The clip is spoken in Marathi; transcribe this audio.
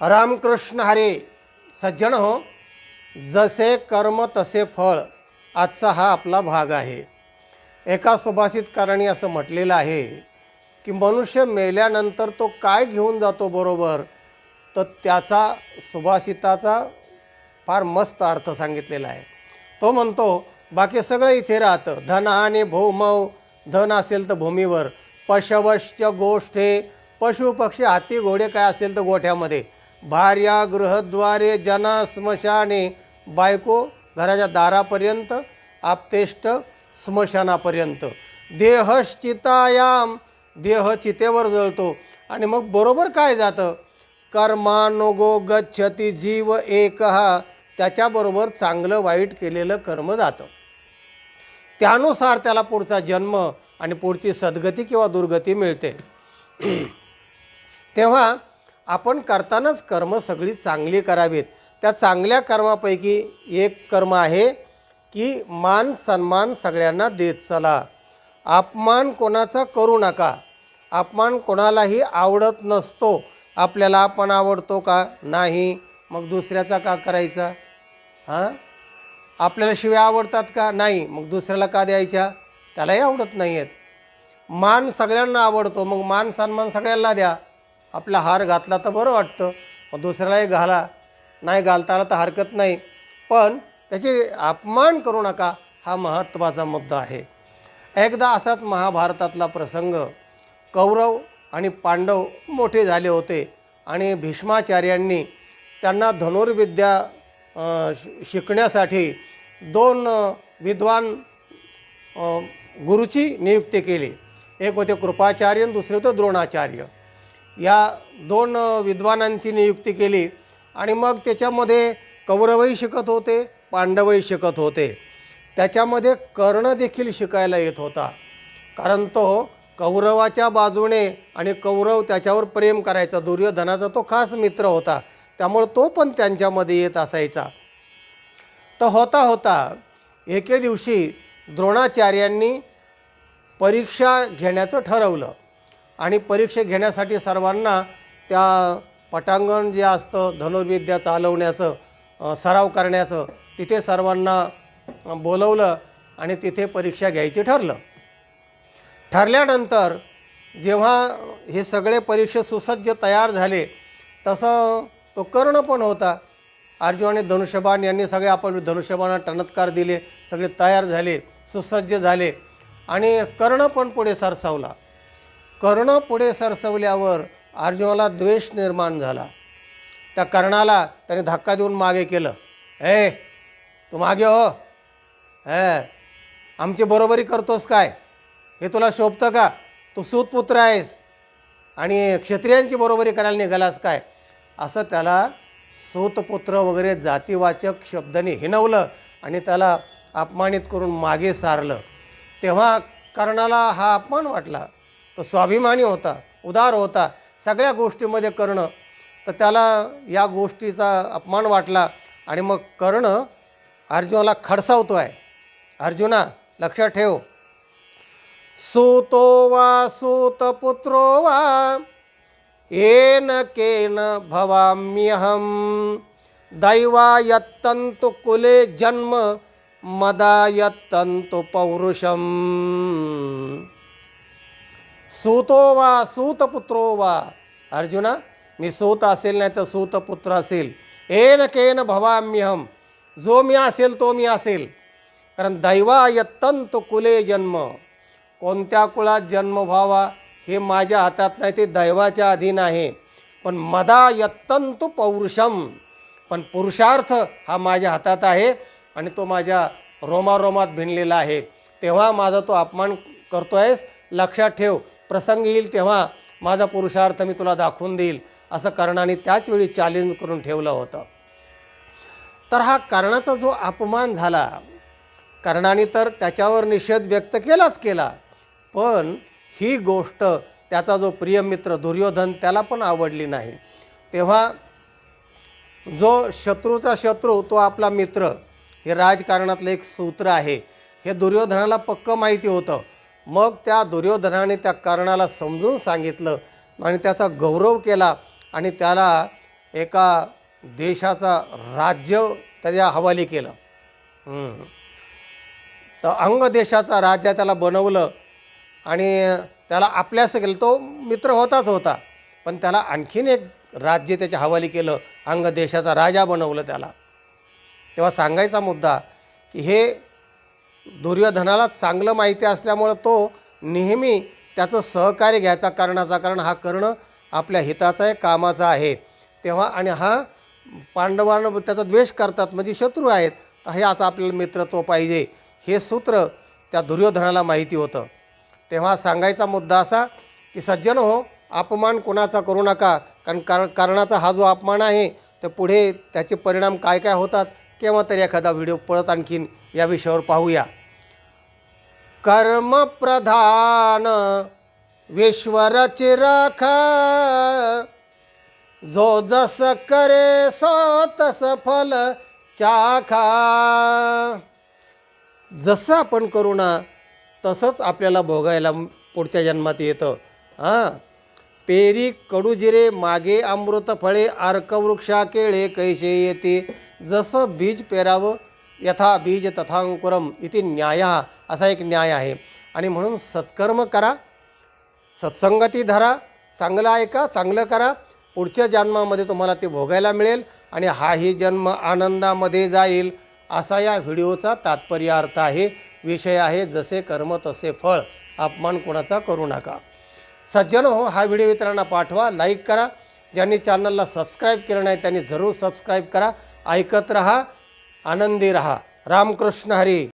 रामकृष्ण हरे सज्जन हो. जसे कर्म तसे फळ आजचा हा आपला भाग आहे. एका सुभाषितकारांनी असं म्हटलेलं आहे की मनुष्य मेल्यानंतर तो काय घेऊन जातो बरोबर? तर त्याचा सुभाषिताचा फार मस्त अर्थ सांगितलेला आहे. तो म्हणतो बाकी सगळं इथे राहतं. धन आणि भौमव धन असेल तर भूमीवर. पशवश्च गोष्ठे पशु पक्षी हाती घोडे काय असेल तर गोठ्यामध्ये. भार्या गृहद्वारे जना स्मशाने बायको घराच्या दारापर्यंत आपतेष्ट स्मशानापर्यंत. देहश्चितायाम देह चितेवर जळतो. आणि मग बरोबर काय जातं? कर्मानुगो गच्छती जीव एक. हा त्याच्याबरोबर चांगलं वाईट केलेलं कर्म जातं. त्यानुसार त्याला पुढचा जन्म आणि पुढची सद्गती किंवा दुर्गती मिळते. तेव्हा आपण करतानाच कर्म सगळी चांगली करावीत. त्या चांगल्या कर्मापैकी एक कर्म आहे की मान सन्मान सगळ्यांना देत चला. अपमान कोणाचा करू नका. अपमान कोणालाही आवडत नसतो. आपल्याला आपण आवडतो का? नाही. मग दुसऱ्याचा का करायचा? हां? आपल्याला शिव्या आवडतात का? नाही. मग दुसऱ्याला का द्यायच्या? त्यालाही आवडत नाही आहेत मान सगळ्यांना आवडतो. मग मान सन्मान सगळ्यांना द्या. आपला हार घातला तर बरं वाटतं. मग दुसऱ्यालाही घाला. नाही घालता आला तर हरकत नाही. पण त्याचे अपमान करू नका. हा महत्त्वाचा मुद्दा आहे. एकदा असाच महाभारतातला प्रसंग. कौरव आणि पांडव मोठे झाले होते. आणि भीष्माचार्यांनी त्यांना धनुर्विद्या शिकण्यासाठी दोन विद्वान गुरुची नियुक्ती केली. एक होते कृपाचार्य आणि दुसरे होते द्रोणाचार्य. या दोन विद्वानांची नियुक्ती केली आणि मग त्याच्यामध्ये कौरवही शिकत होते पांडवही शिकत होते. त्याच्यामध्ये कर्ण देखील शिकायला येत होता. कारण तो कौरवाच्या बाजूने आणि कौरव त्याच्यावर प्रेम करायचा. दुर्योधनाचा तो खास मित्र होता. त्यामुळे तो पण त्यांच्यामध्ये येत असायचा. तर होता होता एके दिवशी द्रोणाचार्यांनी परीक्षा घेण्याचं ठरवलं. आणि परीक्षा घेण्यासाठी सर्वांना त्या पटांगण जे असतं धनुर्विद्या चालवण्याचं सराव करण्याचं तिथे सर्वांना बोलवलं आणि तिथे परीक्षा घ्यायची ठरलं. ठरल्यानंतर जेव्हा हे सगळे परीक्षा सुसज्ज तयार झाले तसं तो कर्ण पण होता. अर्जुन आणि धनुष्यबाण यांनी सगळे आपण धनुष्यबाणा टणत्कार दिले सगळे तयार झाले सुसज्ज झाले आणि कर्ण पण पुढे सरसावला. कर्ण पुढे सरसवल्यावर अर्जुनाला द्वेष निर्माण झाला. त्या कर्णाला त्याने धक्का देऊन मागे केलं. ए तू मागे हो. हे आमची बरोबरी करतोस काय? हे तुला शोभतं का? तू सूतपुत्र आहेस. आणि क्षत्रियांची बरोबरी करायला निघालास काय? असं त्याला सूतपुत्र वगैरे जातीवाचक शब्दाने हिनवलं आणि त्याला अपमानित करून मागे सारलं. तेव्हा कर्णाला हा अपमान वाटला. तो स्वाभिमानी होता उदार होता सगळ्या गोष्टीमध्ये कर्ण. तर त्याला या गोष्टीचा अपमान वाटला आणि मग कर्ण अर्जुनाला खडसावतो आहे अर्जुना लक्षात ठेव. सूतो वा सूतपुत्रो वा येन केन भवाम्यहम दैवा यत्तंतु कुले जन्म मदा यत्तंतु पौरुषम. सूतो वा सूतपुत्रो वा। अर्जुना मी सूत असेल नाही तर सूतपुत्र असेल। एन केन भवाम्यहम जो मी असेल तो मी असेल। कारण दैवा यत्तंत कुले जन्म। कोणत्या कुळात जन्म व्हावा हे माझ्या हातात नाही ते दैवाच्या अधीन आहे। पण मदा यत्तंतु पौरुषम पण पुरुषार्थ हा माझ्या हातात आहे आणि तो माझ्या रोमारोमात भिनलेला आहे। तेव्हा माझा तो अपमान करतो आहेस लक्षात ठेव। प्रसंग येईल तेव्हा माझा पुरुषार्थ मी तुला दाखवून देईल असं कर्णाने त्याचवेळी चॅलेंज करून ठेवलं होतं. तर हा कर्णाचा जो अपमान झाला कर्णाने तर त्याच्यावर निषेध व्यक्त केलाच केला पण ही गोष्ट त्याचा जो प्रिय मित्र दुर्योधन त्याला पण आवडली नाही. तेव्हा जो शत्रूचा शत्रू तो आपला मित्र हे राजकारणातलं एक सूत्र आहे. हे दुर्योधनाला पक्क माहिती होतं. मग त्या दुर्योधनाने त्या कर्णाला समजून सांगितलं आणि त्याचा गौरव केला आणि त्याला एका देशाचा राज्य त्याच्या हवाली केलं. तर अंग देशाचा राजा त्याला बनवलं आणि त्याला आपल्यास केलं. तो मित्र होताच होता. पण त्याला आणखीन एक राज्य त्याच्या हवाली केलं. अंग देशाचा राजा बनवलं त्याला. तेव्हा सांगायचा मुद्दा की हे दुर्योधनाला चांगलं माहिती असल्यामुळं तो नेहमी त्याचं सहकार्य घ्यायचा कारणाचा कारण हा कर्ण आपल्या हिताचा आहे कामाचा आहे. तेव्हा आणि हा पांडवांना त्याचा द्वेष करतात म्हणजे शत्रू आहेत तर हे आता आपल्याला मित्रत्व पाहिजे. हे सूत्र त्या दुर्योधनाला माहिती होतं. तेव्हा सांगायचा मुद्दा असा की सज्जन हो अपमान कोणाचा करू नका कारण कार कारणाचा हा जो अपमान आहे तर पुढे त्याचे परिणाम काय काय होतात केव्हा तरी एखादा व्हिडिओ पळत आणखीन या विषयावर पाहूया. कर्मप्रधान विश्वरची राखा जो जस करे सो तस फल चाखा. जसं आपण करू ना तसंच आपल्याला भोगायला पुढच्या जन्मात येतं. हां? पेरी कडूजिरे मागे अमृत फळे अर्कवृक्षा केळे कैसे येते? जसं बीज पेरावं यथा बीज तथांकुरम इति न्याय असा एक न्याय आहे. आणि म्हणून सत्कर्म करा सत्संगती धरा चांगलं ऐका चांगलं करा. पुढच्या जन्मामध्ये तुम्हाला ते भोगायला मिळेल आणि हाही जन्म आनंदामध्ये जाईल असा या व्हिडिओचा तात्पर्य अर्थ आहे विषय आहे जसे कर्म तसे फळ. अपमान कोणाचा करू नका. सज्जन हो हा व्हिडिओ इतरांना पाठवा लाईक करा. ज्यांनी चॅनलला सबस्क्राईब केलं नाही त्यांनी जरूर सबस्क्राईब करा. ऐकत रहा. आनंदी रहा. रामकृष्ण हरी.